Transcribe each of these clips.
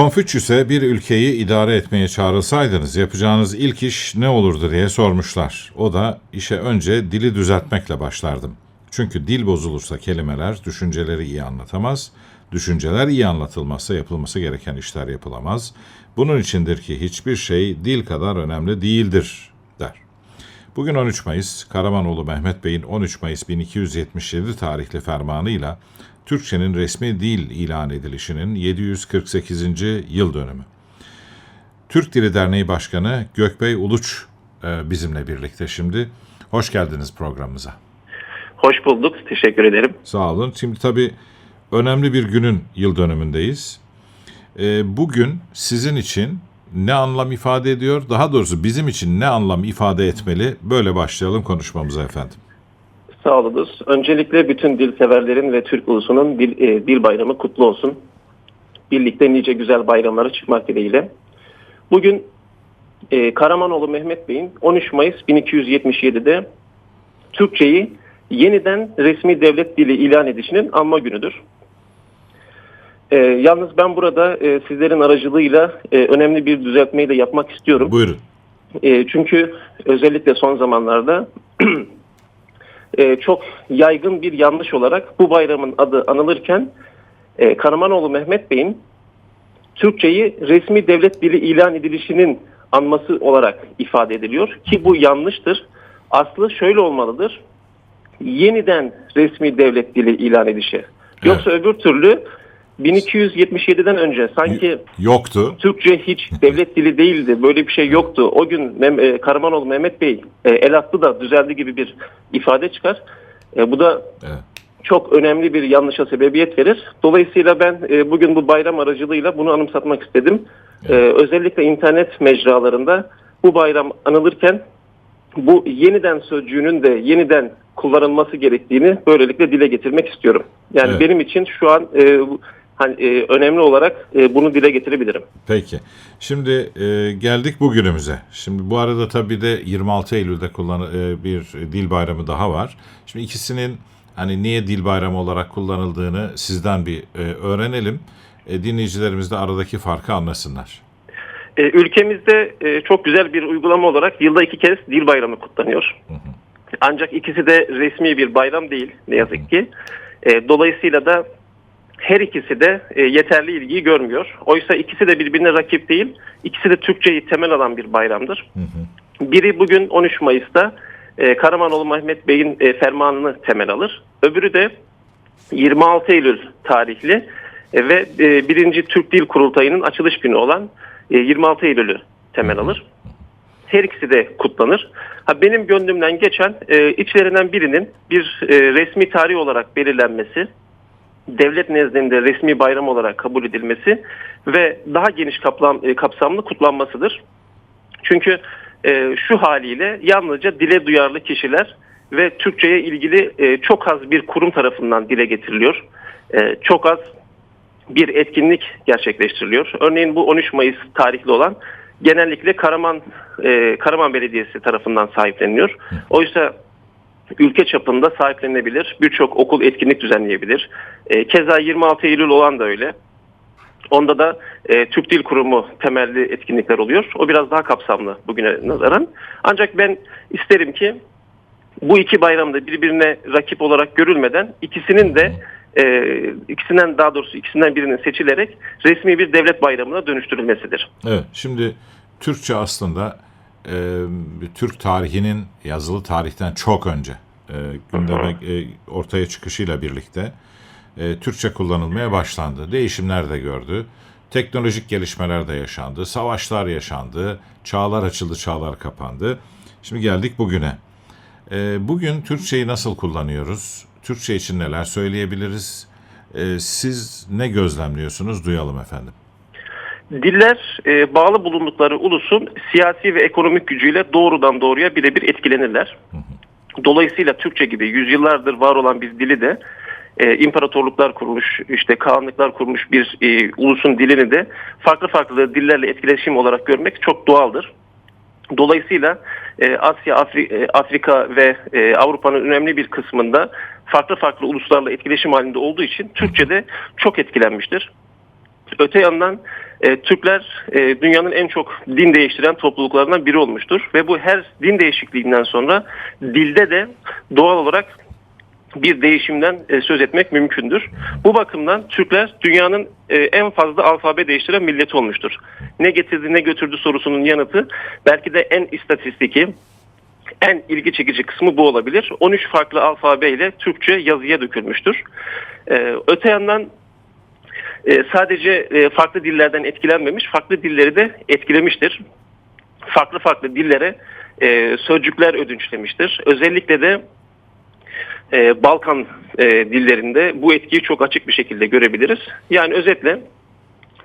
Konfüçyüs'e bir ülkeyi idare etmeye çağrılsaydınız yapacağınız ilk iş ne olurdu diye sormuşlar. O da işe önce dili düzeltmekle başlardım. Çünkü dil bozulursa kelimeler düşünceleri iyi anlatamaz, düşünceler iyi anlatılmazsa yapılması gereken işler yapılamaz. Bunun içindir ki hiçbir şey dil kadar önemli değildir. Bugün 13 Mayıs, Karamanoğlu Mehmet Bey'in 13 Mayıs 1277 tarihli fermanıyla Türkçenin resmi dil ilan edilişinin 748. yıl dönümü. Türk Dili Derneği Başkanı Gökbey Uluç e, bizimle birlikte şimdi. Hoş geldiniz programımıza. Hoş bulduk. Teşekkür ederim. Sağ olun. Şimdi tabii önemli bir günün yıl dönümündeyiz. E, bugün sizin için ne anlam ifade ediyor? Daha doğrusu bizim için ne anlam ifade etmeli? Böyle başlayalım konuşmamıza efendim. Sağ olunuz. Öncelikle bütün dil severlerin ve Türk ulusunun dil, e, dil bayramı kutlu olsun. Birlikte nice güzel bayramlara çıkmak dileğiyle. Bugün e, Karamanoğlu Mehmet Bey'in 13 Mayıs 1277'de Türkçeyi yeniden resmi devlet dili ilan edişinin anma günüdür. E, yalnız ben burada e, sizlerin aracılığıyla e, önemli bir düzeltmeyi de yapmak istiyorum. Buyurun. E, çünkü özellikle son zamanlarda e, çok yaygın bir yanlış olarak bu bayramın adı anılırken e, Karamanoğlu Mehmet Bey'in Türkçeyi resmi devlet dili ilan edilişinin anması olarak ifade ediliyor ki bu yanlıştır. Aslı şöyle olmalıdır. Yeniden resmi devlet dili ilan edişi. Yoksa öbür türlü 1277'den önce sanki Yoktu. Türkçe hiç devlet dili değildi. Böyle bir şey yoktu. O gün Mem- e, Karamanoğlu Mehmet Bey e, el attı da düzeldi gibi bir ifade çıkar. E, bu da Evet. çok önemli bir yanlışa sebebiyet verir. Dolayısıyla ben bugün bu bayram aracılığıyla bunu anımsatmak istedim. E, özellikle internet mecralarında bu bayram anılırken bu yeniden sözcüğünün de yeniden kullanılması gerektiğini böylelikle dile getirmek istiyorum. Yani Evet. benim için şu an e, hani e, önemli olarak e, bunu dile getirebilirim. Peki. Şimdi e, geldik bugünümüze. Şimdi bu arada tabii de 26 Eylül'de kullan e, bir dil bayramı daha var. Şimdi ikisinin hani niye dil bayramı olarak kullanıldığını sizden bir e, öğrenelim. E, dinleyicilerimiz de aradaki farkı anlasınlar. E, ülkemizde e, çok güzel bir uygulama olarak yılda iki kez dil bayramı kutlanıyor. Ancak ikisi de resmi bir bayram değil ne yazık ki. E, dolayısıyla da her ikisi de e, yeterli ilgiyi görmüyor. Oysa ikisi de birbirine rakip değil. İkisi de Türkçeyi temel alan bir bayramdır. Biri bugün 13 Mayıs'ta e, Karamanoğlu Mehmet Bey'in e, fermanını temel alır. Öbürü de 26 Eylül tarihli e, ve e, birinci Türk Dil Kurultayı'nın açılış günü olan e, 26 Eylül'ü temel alır. Her ikisi de kutlanır. Ha, benim gönlümden geçen e, içlerinden birinin bir e, resmi tarih olarak belirlenmesi, devlet nezdinde resmi bayram olarak kabul edilmesi ve daha geniş kaplam, e, kapsamlı kutlanmasıdır. Çünkü e, şu haliyle yalnızca dile duyarlı kişiler ve Türkçe'ye ilgili e, çok az bir kurum tarafından dile getiriliyor. E, çok az bir etkinlik gerçekleştiriliyor. Örneğin bu 13 Mayıs tarihli olan genellikle Karaman e, Karaman Belediyesi tarafından sahipleniliyor. Oysa ülke çapında sahiplenebilir. Birçok okul etkinlik düzenleyebilir. E, keza 26 Eylül olan da öyle. Onda da e, Türk Dil Kurumu temelli etkinlikler oluyor. O biraz daha kapsamlı bugüne nazaran. Ancak ben isterim ki bu iki bayramda birbirine rakip olarak görülmeden ikisinin de e, ikisinden daha doğrusu ikisinden birinin seçilerek resmi bir devlet bayramına dönüştürülmesidir. Evet. Şimdi Türkçe aslında e, Türk tarihinin yazılı tarihten çok önce e, gündeme e, ortaya çıkışıyla birlikte e, Türkçe kullanılmaya başlandı. Değişimler de gördü. Teknolojik gelişmeler de yaşandı. Savaşlar yaşandı. Çağlar açıldı, çağlar kapandı. Şimdi geldik bugüne. E, bugün Türkçeyi nasıl kullanıyoruz? Türkçe için neler söyleyebiliriz? E, siz ne gözlemliyorsunuz? Duyalım efendim. Diller e, bağlı bulundukları ulusun siyasi ve ekonomik gücüyle doğrudan doğruya birebir etkilenirler. Dolayısıyla Türkçe gibi yüzyıllardır var olan bir dili de e, imparatorluklar kurmuş, işte kağanlıklar kurmuş bir e, ulusun dilini de farklı farklı dillerle etkileşim olarak görmek çok doğaldır. Dolayısıyla e, Asya, Afri- e, Afrika ve e, Avrupa'nın önemli bir kısmında farklı farklı uluslarla etkileşim halinde olduğu için Türkçe de çok etkilenmiştir. Öte yandan e, Türkler e, dünyanın en çok din değiştiren topluluklarından biri olmuştur. Ve bu her din değişikliğinden sonra dilde de doğal olarak bir değişimden e, söz etmek mümkündür. Bu bakımdan Türkler dünyanın e, en fazla alfabe değiştiren milleti olmuştur. Ne getirdi ne götürdü sorusunun yanıtı belki de en istatistiki, en ilgi çekici kısmı bu olabilir. 13 farklı alfabeyle Türkçe yazıya dökülmüştür. E, öte yandan e, sadece e, farklı dillerden etkilenmemiş, farklı dilleri de etkilemiştir. Farklı farklı dillere e, sözcükler ödünçlemiştir. Özellikle de Balkan dillerinde bu etkiyi çok açık bir şekilde görebiliriz. Yani özetle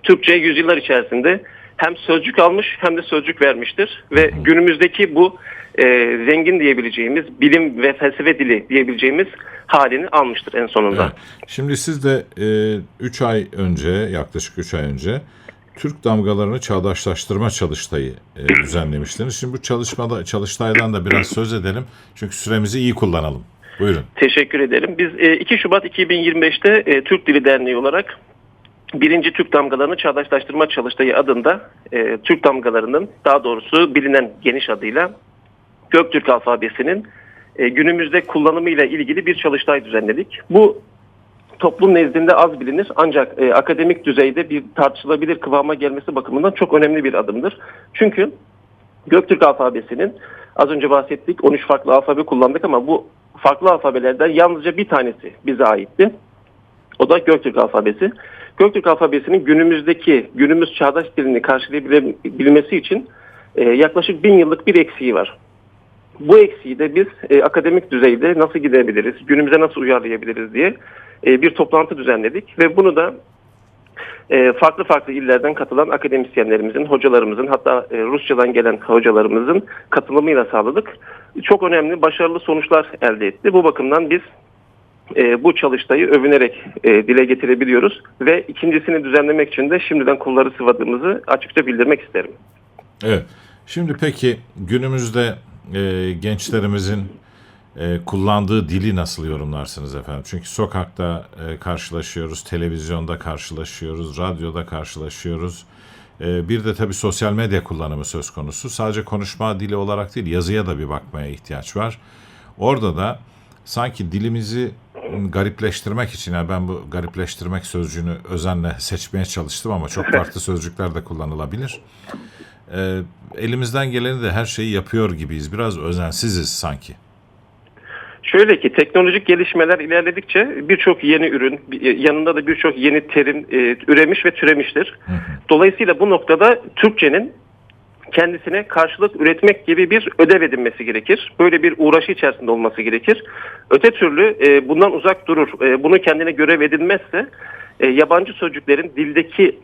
Türkçe yüzyıllar içerisinde hem sözcük almış hem de sözcük vermiştir ve günümüzdeki bu e, zengin diyebileceğimiz bilim ve felsefe dili diyebileceğimiz halini almıştır en sonunda. Evet. Şimdi siz de 3 ay önce, yaklaşık 3 ay önce Türk damgalarını çağdaşlaştırma çalıştayı e, düzenlemiştiniz. Şimdi bu çalışmada çalıştaydan da biraz söz edelim. Çünkü süremizi iyi kullanalım. Buyurun. Teşekkür ederim. Biz e, 2 Şubat 2025'te e, Türk Dili Derneği olarak birinci Türk Damgalarını Çağdaşlaştırma Çalıştayı adında e, Türk damgalarının daha doğrusu bilinen geniş adıyla Göktürk alfabesinin e, günümüzde kullanımıyla ilgili bir çalıştay düzenledik. Bu toplum nezdinde az bilinir ancak e, akademik düzeyde bir tartışılabilir kıvama gelmesi bakımından çok önemli bir adımdır. Çünkü Göktürk alfabesinin az önce bahsettik 13 farklı alfabe kullandık ama bu farklı alfabelerden yalnızca bir tanesi bize aitti. O da Göktürk alfabesi. Göktürk alfabesinin günümüzdeki, günümüz çağdaş dilini karşılayabilmesi için e, yaklaşık bin yıllık bir eksiği var. Bu eksiği de biz e, akademik düzeyde nasıl gidebiliriz, günümüze nasıl uyarlayabiliriz diye e, bir toplantı düzenledik ve bunu da e, farklı farklı illerden katılan akademisyenlerimizin, hocalarımızın hatta e, Rusçadan gelen hocalarımızın katılımıyla sağladık. Çok önemli, başarılı sonuçlar elde etti. Bu bakımdan biz e, bu çalıştayı övünerek e, dile getirebiliyoruz ve ikincisini düzenlemek için de şimdiden kolları sıvadığımızı açıkça bildirmek isterim. Evet. Şimdi peki günümüzde e, gençlerimizin e, kullandığı dili nasıl yorumlarsınız efendim? Çünkü sokakta e, karşılaşıyoruz, televizyonda karşılaşıyoruz, radyoda karşılaşıyoruz. E, bir de tabii sosyal medya kullanımı söz konusu. Sadece konuşma dili olarak değil, yazıya da bir bakmaya ihtiyaç var. Orada da sanki dilimizi garipleştirmek için, yani ben bu garipleştirmek sözcüğünü özenle seçmeye çalıştım ama çok farklı sözcükler de kullanılabilir. E, elimizden geleni de her şeyi yapıyor gibiyiz. Biraz özensiziz sanki. Şöyle ki teknolojik gelişmeler ilerledikçe birçok yeni ürün yanında da birçok yeni terim e, üremiş ve türemiştir. Dolayısıyla bu noktada Türkçenin kendisine karşılık üretmek gibi bir ödev edinmesi gerekir. Böyle bir uğraşı içerisinde olması gerekir. Öte türlü e, bundan uzak durur. E, bunu kendine görev edinmezse e, yabancı sözcüklerin dildeki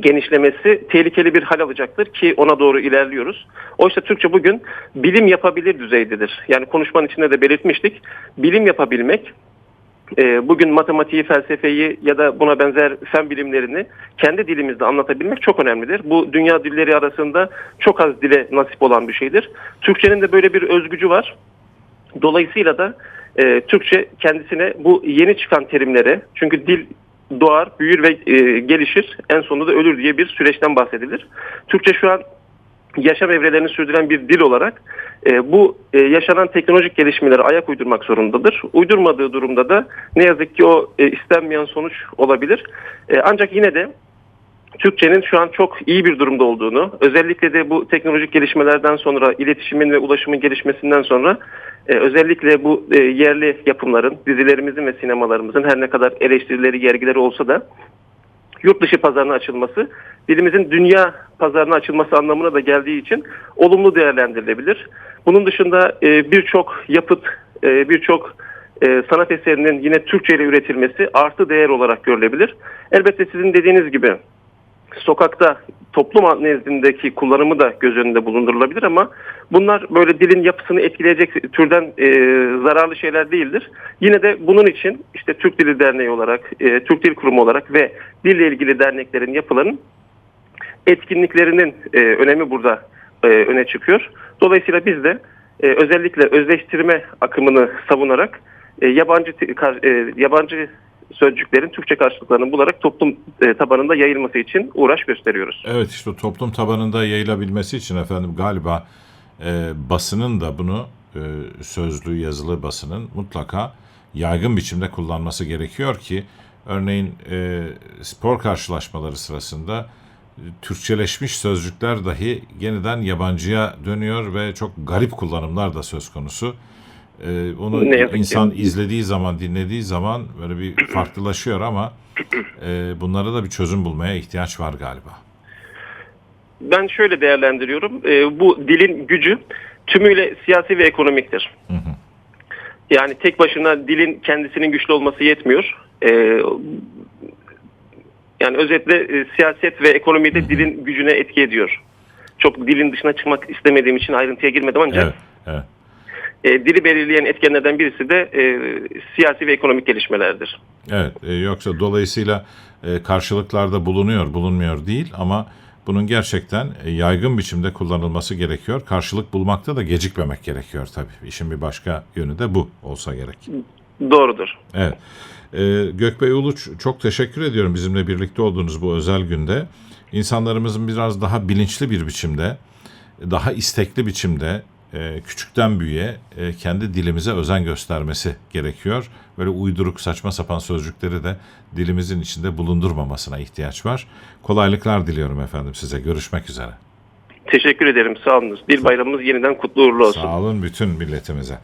genişlemesi tehlikeli bir hal alacaktır ki ona doğru ilerliyoruz. Oysa Türkçe bugün bilim yapabilir düzeydedir. Yani konuşmanın içinde de belirtmiştik. Bilim yapabilmek e, bugün matematiği, felsefeyi ya da buna benzer fen bilimlerini kendi dilimizde anlatabilmek çok önemlidir. Bu dünya dilleri arasında çok az dile nasip olan bir şeydir. Türkçenin de böyle bir özgücü var. Dolayısıyla da e, Türkçe kendisine bu yeni çıkan terimlere çünkü dil doğar, büyür ve e, gelişir. En sonunda da ölür diye bir süreçten bahsedilir. Türkçe şu an yaşam evrelerini sürdüren bir dil olarak e, bu e, yaşanan teknolojik gelişmelere ayak uydurmak zorundadır. Uydurmadığı durumda da ne yazık ki o e, istenmeyen sonuç olabilir. E, ancak yine de Türkçenin şu an çok iyi bir durumda olduğunu, özellikle de bu teknolojik gelişmelerden sonra, iletişimin ve ulaşımın gelişmesinden sonra e, özellikle bu e, yerli yapımların, dizilerimizin ve sinemalarımızın her ne kadar eleştirileri, yergileri olsa da yurt dışı pazarına açılması, dilimizin dünya pazarına açılması anlamına da geldiği için olumlu değerlendirilebilir. Bunun dışında e, birçok yapıt, birçok sanat eserinin yine Türkçe ile üretilmesi artı değer olarak görülebilir. Elbette sizin dediğiniz gibi sokakta toplum nezdindeki kullanımı da göz önünde bulundurulabilir ama bunlar böyle dilin yapısını etkileyecek türden e, zararlı şeyler değildir. Yine de bunun için işte Türk Dili Derneği olarak, e, Türk Dil Kurumu olarak ve dille ilgili derneklerin yapıların etkinliklerinin e, önemi burada e, öne çıkıyor. Dolayısıyla biz de e, özellikle özleştirme akımını savunarak e, yabancı e, yabancı sözcüklerin Türkçe karşılıklarını bularak toplum e, tabanında yayılması için uğraş gösteriyoruz. Evet işte toplum tabanında yayılabilmesi için efendim galiba e, basının da bunu e, sözlü yazılı basının mutlaka yaygın biçimde kullanması gerekiyor ki örneğin e, spor karşılaşmaları sırasında e, Türkçeleşmiş sözcükler dahi yeniden yabancıya dönüyor ve çok garip kullanımlar da söz konusu. E, onu yazık ki. insan izlediği zaman, dinlediği zaman böyle bir farklılaşıyor ama e, bunlara da bir çözüm bulmaya ihtiyaç var galiba. Ben şöyle değerlendiriyorum. E, bu dilin gücü tümüyle siyasi ve ekonomiktir. Yani tek başına dilin kendisinin güçlü olması yetmiyor. E, yani özetle e, siyaset ve ekonomi de dilin gücüne etki ediyor. Çok dilin dışına çıkmak istemediğim için ayrıntıya girmedim ancak Evet, evet. E, dili belirleyen etkenlerden birisi de e, siyasi ve ekonomik gelişmelerdir. Evet, e, yoksa dolayısıyla e, karşılıklarda bulunuyor, bulunmuyor değil ama bunun gerçekten e, yaygın biçimde kullanılması gerekiyor. Karşılık bulmakta da gecikmemek gerekiyor tabii. İşin bir başka yönü de bu olsa gerek. Doğrudur. Evet. Ee, Gökbey Uluç çok teşekkür ediyorum bizimle birlikte olduğunuz bu özel günde. İnsanlarımızın biraz daha bilinçli bir biçimde, daha istekli biçimde e, küçükten büyüğe e, kendi dilimize özen göstermesi gerekiyor. Böyle uyduruk saçma sapan sözcükleri de dilimizin içinde bulundurmamasına ihtiyaç var. Kolaylıklar diliyorum efendim size. Görüşmek üzere. Teşekkür ederim. Sağ olunuz. Dil bayramımız yeniden kutlu uğurlu olsun. Sağ olun bütün milletimize.